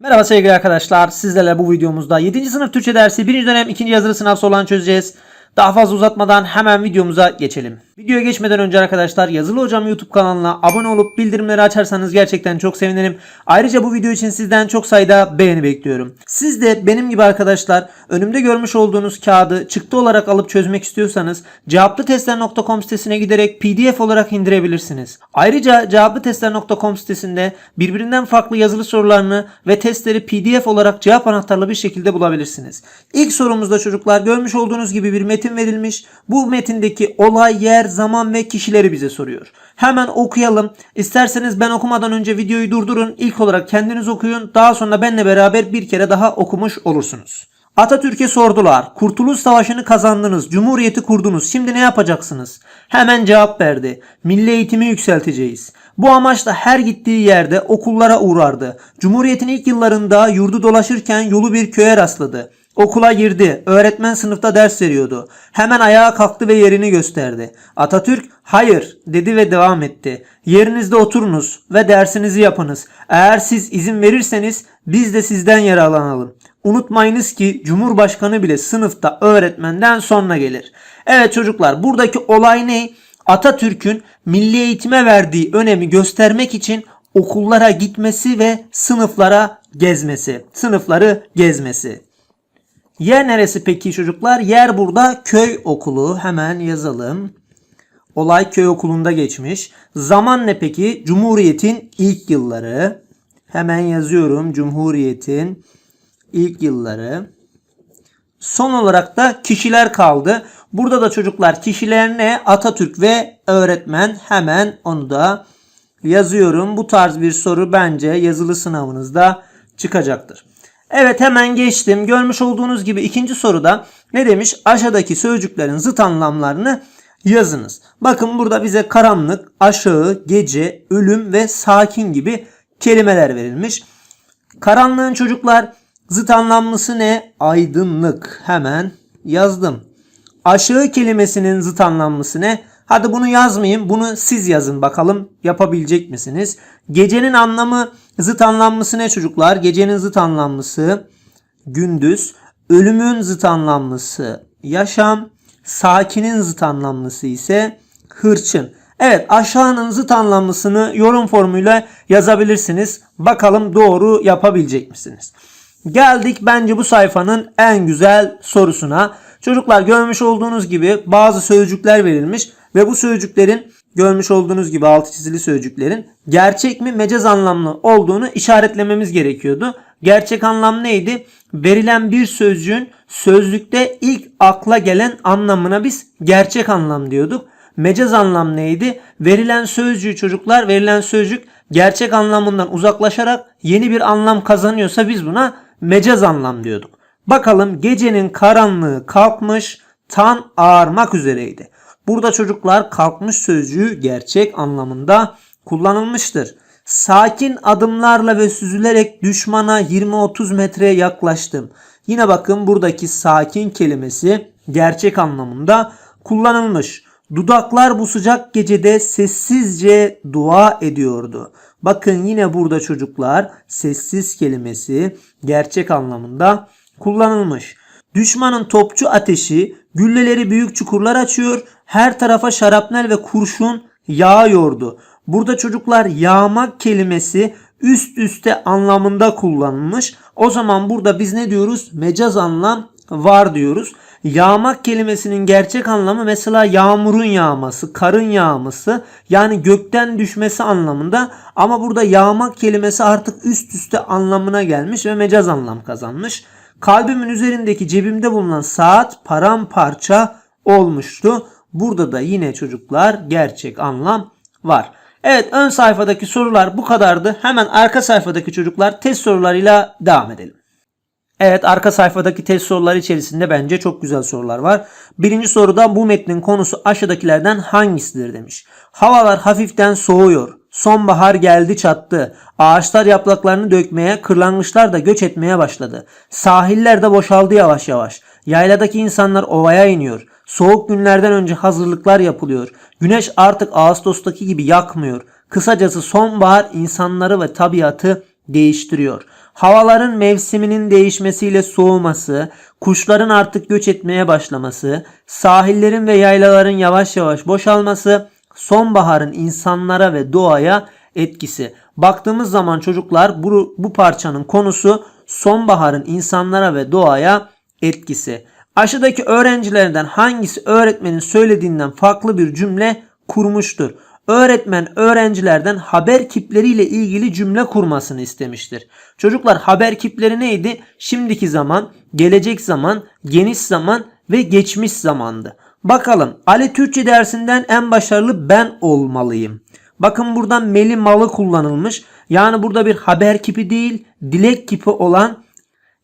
Merhaba sevgili arkadaşlar. Sizlerle bu videomuzda 7. sınıf Türkçe dersi 1. dönem 2. yazılı sınav sorularını çözeceğiz. Daha fazla uzatmadan hemen videomuza geçelim. Videoya geçmeden önce arkadaşlar Yazılı Hocam YouTube kanalına abone olup bildirimleri açarsanız gerçekten çok sevinirim. Ayrıca bu video için sizden çok sayıda beğeni bekliyorum. Siz de benim gibi arkadaşlar önümde görmüş olduğunuz kağıdı çıktı olarak alıp çözmek istiyorsanız cevaplıtestler.com sitesine giderek pdf olarak indirebilirsiniz. Ayrıca cevaplıtestler.com sitesinde birbirinden farklı yazılı sorularını ve testleri pdf olarak cevap anahtarlı bir şekilde bulabilirsiniz. İlk sorumuzda çocuklar görmüş olduğunuz gibi bir metin verilmiş. Bu metindeki olay, yer, zaman ve kişileri bize soruyor. Hemen okuyalım. İsterseniz ben okumadan önce videoyu durdurun. İlk olarak kendiniz okuyun. Daha sonra benle beraber bir kere daha okumuş olursunuz. Atatürk'e sordular. Kurtuluş Savaşı'nı kazandınız. Cumhuriyeti kurdunuz. Şimdi ne yapacaksınız? Hemen cevap verdi. Milli eğitimi yükselteceğiz. Bu amaçla her gittiği yerde okullara uğrardı. Cumhuriyetin ilk yıllarında yurdu dolaşırken yolu bir köye rastladı. Okula girdi. Öğretmen sınıfta ders veriyordu. Hemen ayağa kalktı ve yerini gösterdi. Atatürk hayır dedi ve devam etti. Yerinizde oturunuz ve dersinizi yapınız. Eğer siz izin verirseniz biz de sizden yararlanalım. Unutmayınız ki Cumhurbaşkanı bile sınıfta öğretmenden sonra gelir. Evet çocuklar buradaki olay ne? Atatürk'ün milli eğitime verdiği önemi göstermek için okullara gitmesi ve sınıflara gezmesi. Sınıfları gezmesi. Yer neresi peki çocuklar? Yer burada köy okulu. Hemen yazalım. Olay köy okulunda geçmiş. Zaman ne peki? Cumhuriyetin ilk yılları. Hemen yazıyorum. Cumhuriyetin ilk yılları. Son olarak da kişiler kaldı. Burada da çocuklar kişiler ne? Atatürk ve öğretmen. Hemen onu da yazıyorum. Bu tarz bir soru bence yazılı sınavınızda çıkacaktır. Evet hemen geçtim. Görmüş olduğunuz gibi ikinci soruda ne demiş? Aşağıdaki sözcüklerin zıt anlamlarını yazınız. Bakın burada bize karanlık, aşağı, gece, ölüm ve sakin gibi kelimeler verilmiş. Karanlığın çocuklar zıt anlamlısı ne? Aydınlık. Hemen yazdım. Aşağı kelimesinin zıt anlamlısı ne? Hadi bunu yazmayayım. Bunu siz yazın bakalım. Yapabilecek misiniz? Gecenin anlamı zıt anlamlısı ne çocuklar? Gecenin zıt anlamlısı gündüz. Ölümün zıt anlamlısı yaşam. Sakinin zıt anlamlısı ise hırçın. Evet aşağının zıt anlamlısını yorum formuyla yazabilirsiniz. Bakalım doğru yapabilecek misiniz? Geldik bence bu sayfanın en güzel sorusuna. Çocuklar görmüş olduğunuz gibi bazı sözcükler verilmiş ve bu sözcüklerin görmüş olduğunuz gibi altı çizili sözcüklerin gerçek mi mecaz anlamlı olduğunu işaretlememiz gerekiyordu. Gerçek anlam neydi? Verilen bir sözcüğün sözlükte ilk akla gelen anlamına biz gerçek anlam diyorduk. Mecaz anlam neydi? Verilen sözcüğü çocuklar verilen sözcük gerçek anlamından uzaklaşarak yeni bir anlam kazanıyorsa biz buna mecaz anlam diyorduk. Bakalım gecenin karanlığı kalkmış, tan ağarmak üzereydi. Burada çocuklar kalkmış sözcüğü gerçek anlamında kullanılmıştır. Sakin adımlarla ve süzülerek düşmana 20-30 metreye yaklaştım. Yine bakın buradaki sakin kelimesi gerçek anlamında kullanılmış. Dudaklar bu sıcak gecede sessizce dua ediyordu. Bakın yine burada çocuklar sessiz kelimesi gerçek anlamında kullanılmış. Düşmanın topçu ateşi gülleleri büyük çukurlar açıyor. Her tarafa şarapnel ve kurşun yağıyordu. Burada çocuklar yağmak kelimesi üst üste anlamında kullanılmış. O zaman burada biz ne diyoruz? Mecaz anlam var diyoruz. Yağmak kelimesinin gerçek anlamı mesela yağmurun yağması, karın yağması yani gökten düşmesi anlamında ama burada yağmak kelimesi artık üst üste anlamına gelmiş ve mecaz anlam kazanmış. Kalbimin üzerindeki cebimde bulunan saat paramparça olmuştu. Burada da yine çocuklar gerçek anlam var. Evet ön sayfadaki sorular bu kadardı. Hemen arka sayfadaki çocuklar test sorularıyla devam edelim. Evet arka sayfadaki test soruları içerisinde bence çok güzel sorular var. Birinci soruda bu metnin konusu aşağıdakilerden hangisidir demiş. Havalar hafiften soğuyor. Sonbahar geldi çattı. Ağaçlar yapraklarını dökmeye, kırlangıçlar da göç etmeye başladı. Sahiller de boşaldı yavaş yavaş. Yayladaki insanlar ovaya iniyor. Soğuk günlerden önce hazırlıklar yapılıyor. Güneş artık Ağustos'taki gibi yakmıyor. Kısacası sonbahar insanları ve tabiatı değiştiriyor. havaların mevsiminin değişmesiyle soğuması, kuşların artık göç etmeye başlaması, sahillerin ve yaylaların yavaş yavaş boşalması, sonbaharın insanlara ve doğaya etkisi. Baktığımız zaman çocuklar bu, bu parçanın konusu sonbaharın insanlara ve doğaya etkisi. Aşağıdaki öğrencilerden hangisi öğretmenin söylediğinden farklı bir cümle kurmuştur? Öğretmen öğrencilerden haber kipleriyle ilgili cümle kurmasını istemiştir. Çocuklar haber kipleri neydi? Şimdiki zaman, gelecek zaman, geniş zaman ve geçmiş zamandı. Bakalım Ali Türkçe dersinden en başarılı ben olmalıyım. Bakın buradan meli malı kullanılmış. Yani burada bir haber kipi değil, dilek kipi olan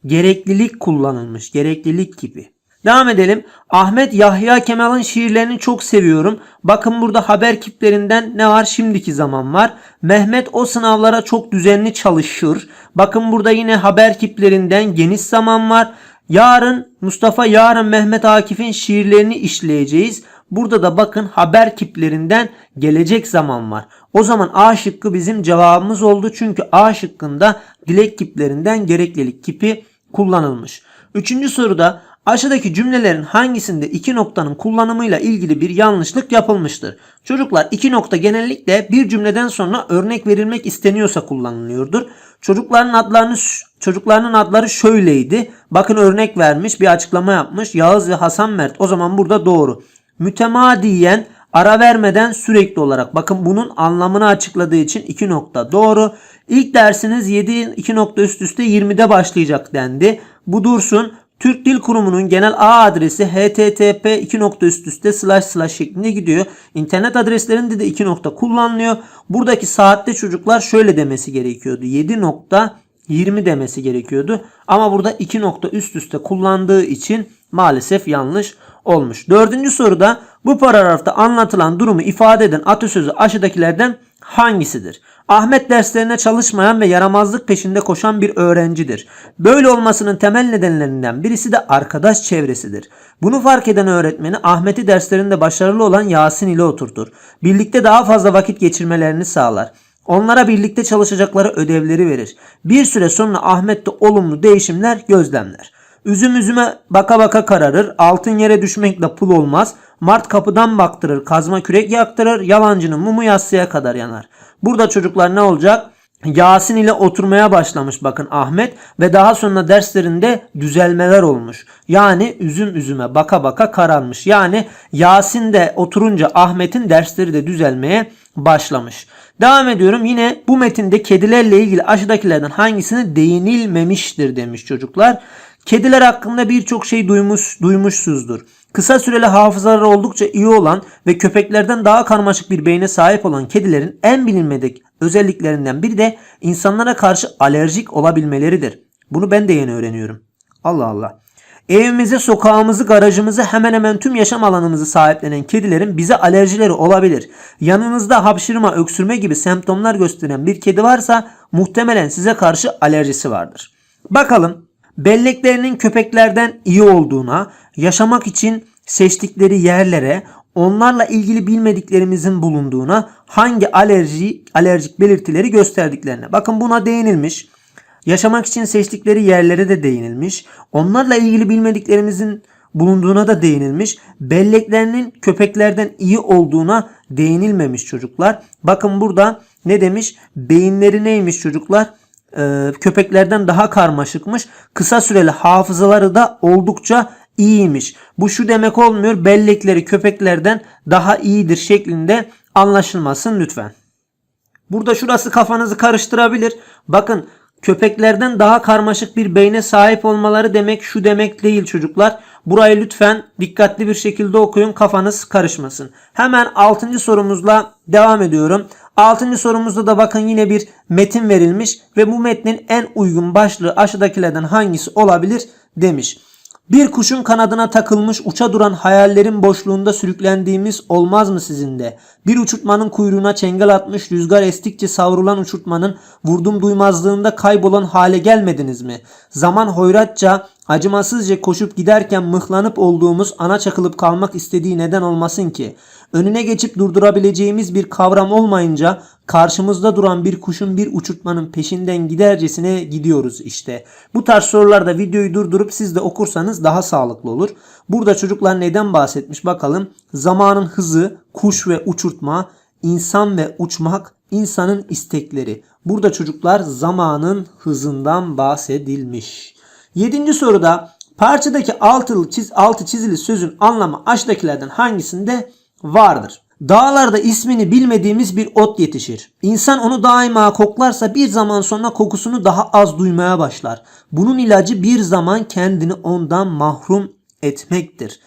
gereklilik kullanılmış. Gereklilik kipi. Devam edelim. Ahmet Yahya Kemal'ın şiirlerini çok seviyorum. Bakın burada haber kiplerinden ne var? Şimdiki zaman var. Mehmet o sınavlara çok düzenli çalışır. Bakın burada yine haber kiplerinden geniş zaman var. Yarın Mustafa yarın Mehmet Akif'in şiirlerini işleyeceğiz. Burada da bakın haber kiplerinden gelecek zaman var. O zaman A şıkkı bizim cevabımız oldu. Çünkü A şıkkında dilek kiplerinden gereklilik kipi kullanılmış. Üçüncü soruda aşağıdaki cümlelerin hangisinde iki noktanın kullanımıyla ilgili bir yanlışlık yapılmıştır? Çocuklar iki nokta genellikle bir cümleden sonra örnek verilmek isteniyorsa kullanılıyordur. Çocukların adlarını çocuklarının adları şöyleydi. Bakın örnek vermiş, bir açıklama yapmış. Yağız ve Hasan Mert. O zaman burada doğru. Mütemadiyen ara vermeden sürekli olarak. Bakın bunun anlamını açıkladığı için iki nokta doğru. İlk dersiniz 7 2 nokta üst üste 20'de başlayacak dendi. Bu dursun. Türk Dil Kurumu'nun genel ağ adresi http 2 nokta üst üste slash slash şeklinde gidiyor. İnternet adreslerinde de 2 nokta kullanılıyor. Buradaki saatte çocuklar şöyle demesi gerekiyordu. 7 nokta 20 demesi gerekiyordu. Ama burada 2 nokta üst üste kullandığı için maalesef yanlış olmuş. Dördüncü soruda bu paragrafta anlatılan durumu ifade eden atasözü aşağıdakilerden hangisidir? Ahmet derslerine çalışmayan ve yaramazlık peşinde koşan bir öğrencidir. Böyle olmasının temel nedenlerinden birisi de arkadaş çevresidir. Bunu fark eden öğretmeni Ahmet'i derslerinde başarılı olan Yasin ile oturtur. Birlikte daha fazla vakit geçirmelerini sağlar. Onlara birlikte çalışacakları ödevleri verir. Bir süre sonra Ahmet'te olumlu değişimler gözlemler. Üzüm üzüme baka baka kararır. Altın yere düşmekle pul olmaz. Mart kapıdan baktırır. Kazma kürek yaktırır. Yalancının mumu yassıya kadar yanar. Burada çocuklar ne olacak? Yasin ile oturmaya başlamış bakın Ahmet ve daha sonra derslerinde düzelmeler olmuş. Yani üzüm üzüme baka baka kararmış. Yani Yasin de oturunca Ahmet'in dersleri de düzelmeye başlamış. Devam ediyorum. Yine bu metinde kedilerle ilgili aşağıdakilerden hangisine değinilmemiştir demiş çocuklar. Kediler hakkında birçok şey duymuş, duymuşsuzdur. Kısa süreli hafızaları oldukça iyi olan ve köpeklerden daha karmaşık bir beyne sahip olan kedilerin en bilinmedik özelliklerinden biri de insanlara karşı alerjik olabilmeleridir. Bunu ben de yeni öğreniyorum. Allah Allah. Evimizi, sokağımızı, garajımızı hemen hemen tüm yaşam alanımızı sahiplenen kedilerin bize alerjileri olabilir. Yanınızda hapşırma, öksürme gibi semptomlar gösteren bir kedi varsa muhtemelen size karşı alerjisi vardır. Bakalım belleklerinin köpeklerden iyi olduğuna, yaşamak için seçtikleri yerlere, onlarla ilgili bilmediklerimizin bulunduğuna, hangi alerji alerjik belirtileri gösterdiklerine. Bakın buna değinilmiş. Yaşamak için seçtikleri yerlere de değinilmiş. Onlarla ilgili bilmediklerimizin bulunduğuna da değinilmiş. Belleklerinin köpeklerden iyi olduğuna değinilmemiş çocuklar. Bakın burada ne demiş? Beyinleri neymiş çocuklar? Ee, köpeklerden daha karmaşıkmış. Kısa süreli hafızaları da oldukça iyiymiş. Bu şu demek olmuyor. Bellekleri köpeklerden daha iyidir şeklinde anlaşılmasın lütfen. Burada şurası kafanızı karıştırabilir. Bakın köpeklerden daha karmaşık bir beyne sahip olmaları demek şu demek değil çocuklar. Burayı lütfen dikkatli bir şekilde okuyun kafanız karışmasın. Hemen 6. sorumuzla devam ediyorum. 6. sorumuzda da bakın yine bir metin verilmiş ve bu metnin en uygun başlığı aşağıdakilerden hangisi olabilir demiş. Bir kuşun kanadına takılmış uça duran hayallerin boşluğunda sürüklendiğimiz olmaz mı sizin de? Bir uçurtmanın kuyruğuna çengel atmış rüzgar estikçe savrulan uçurtmanın vurdum duymazlığında kaybolan hale gelmediniz mi? Zaman hoyratça acımasızca koşup giderken mıhlanıp olduğumuz ana çakılıp kalmak istediği neden olmasın ki? Önüne geçip durdurabileceğimiz bir kavram olmayınca karşımızda duran bir kuşun bir uçurtmanın peşinden gidercesine gidiyoruz işte. Bu tarz sorularda videoyu durdurup siz de okursanız daha sağlıklı olur. Burada çocuklar neden bahsetmiş bakalım. Zamanın hızı, kuş ve uçurtma, insan ve uçmak, insanın istekleri. Burada çocuklar zamanın hızından bahsedilmiş. Yedinci soruda parçadaki altılı çiz, altı çizili sözün anlamı aşağıdakilerden hangisinde vardır? Dağlarda ismini bilmediğimiz bir ot yetişir. İnsan onu daima koklarsa bir zaman sonra kokusunu daha az duymaya başlar. Bunun ilacı bir zaman kendini ondan mahrum etmektir.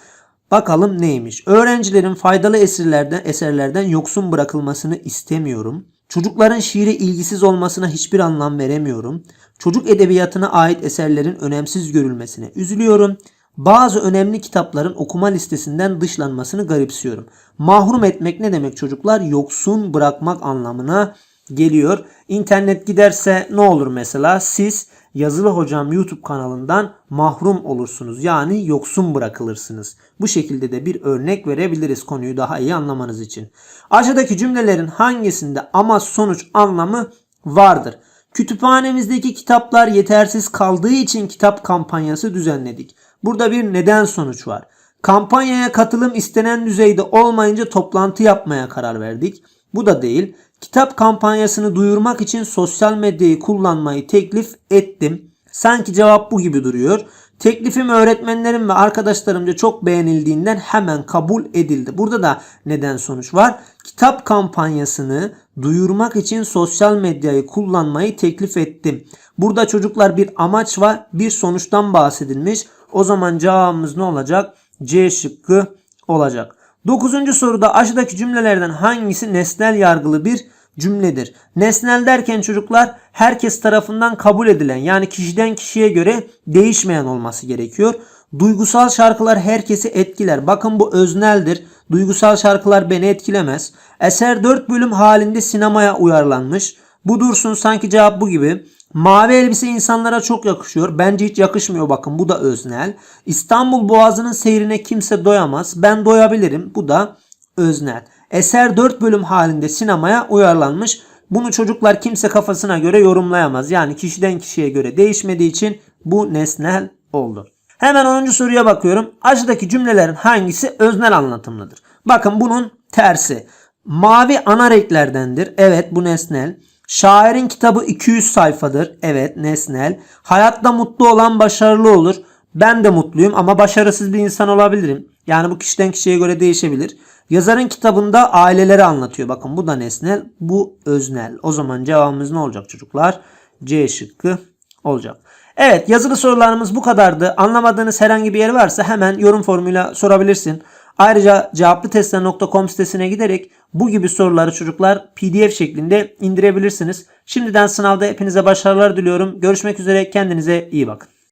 Bakalım neymiş? Öğrencilerin faydalı eserlerden, eserlerden yoksun bırakılmasını istemiyorum. Çocukların şiire ilgisiz olmasına hiçbir anlam veremiyorum. Çocuk edebiyatına ait eserlerin önemsiz görülmesine üzülüyorum. Bazı önemli kitapların okuma listesinden dışlanmasını garipsiyorum. Mahrum etmek ne demek çocuklar? Yoksun bırakmak anlamına geliyor. İnternet giderse ne olur mesela? Siz Yazılı Hocam YouTube kanalından mahrum olursunuz. Yani yoksun bırakılırsınız. Bu şekilde de bir örnek verebiliriz konuyu daha iyi anlamanız için. Aşağıdaki cümlelerin hangisinde amaç sonuç anlamı vardır? Kütüphanemizdeki kitaplar yetersiz kaldığı için kitap kampanyası düzenledik. Burada bir neden sonuç var. Kampanyaya katılım istenen düzeyde olmayınca toplantı yapmaya karar verdik. Bu da değil. Kitap kampanyasını duyurmak için sosyal medyayı kullanmayı teklif ettim. Sanki cevap bu gibi duruyor. Teklifim öğretmenlerim ve arkadaşlarımca çok beğenildiğinden hemen kabul edildi. Burada da neden sonuç var. Kitap kampanyasını duyurmak için sosyal medyayı kullanmayı teklif ettim. Burada çocuklar bir amaç var, bir sonuçtan bahsedilmiş. O zaman cevabımız ne olacak? C şıkkı olacak. Dokuzuncu soruda aşağıdaki cümlelerden hangisi nesnel yargılı bir cümledir? Nesnel derken çocuklar herkes tarafından kabul edilen yani kişiden kişiye göre değişmeyen olması gerekiyor. Duygusal şarkılar herkesi etkiler. Bakın bu özneldir. Duygusal şarkılar beni etkilemez. Eser 4 bölüm halinde sinemaya uyarlanmış. Bu dursun sanki cevap bu gibi. Mavi elbise insanlara çok yakışıyor. Bence hiç yakışmıyor bakın bu da öznel. İstanbul Boğazı'nın seyrine kimse doyamaz. Ben doyabilirim. Bu da öznel. Eser 4 bölüm halinde sinemaya uyarlanmış. Bunu çocuklar kimse kafasına göre yorumlayamaz. Yani kişiden kişiye göre değişmediği için bu nesnel oldu. Hemen 10. soruya bakıyorum. Aşağıdaki cümlelerin hangisi öznel anlatımlıdır? Bakın bunun tersi. Mavi ana renklerdendir. Evet bu nesnel. Şairin kitabı 200 sayfadır. Evet nesnel. Hayatta mutlu olan başarılı olur. Ben de mutluyum ama başarısız bir insan olabilirim. Yani bu kişiden kişiye göre değişebilir. Yazarın kitabında aileleri anlatıyor. Bakın bu da nesnel, bu öznel. O zaman cevabımız ne olacak çocuklar? C şıkkı olacak. Evet yazılı sorularımız bu kadardı. Anlamadığınız herhangi bir yer varsa hemen yorum formuyla sorabilirsin. Ayrıca cevaplıtestler.com sitesine giderek bu gibi soruları çocuklar PDF şeklinde indirebilirsiniz. Şimdiden sınavda hepinize başarılar diliyorum. Görüşmek üzere kendinize iyi bakın.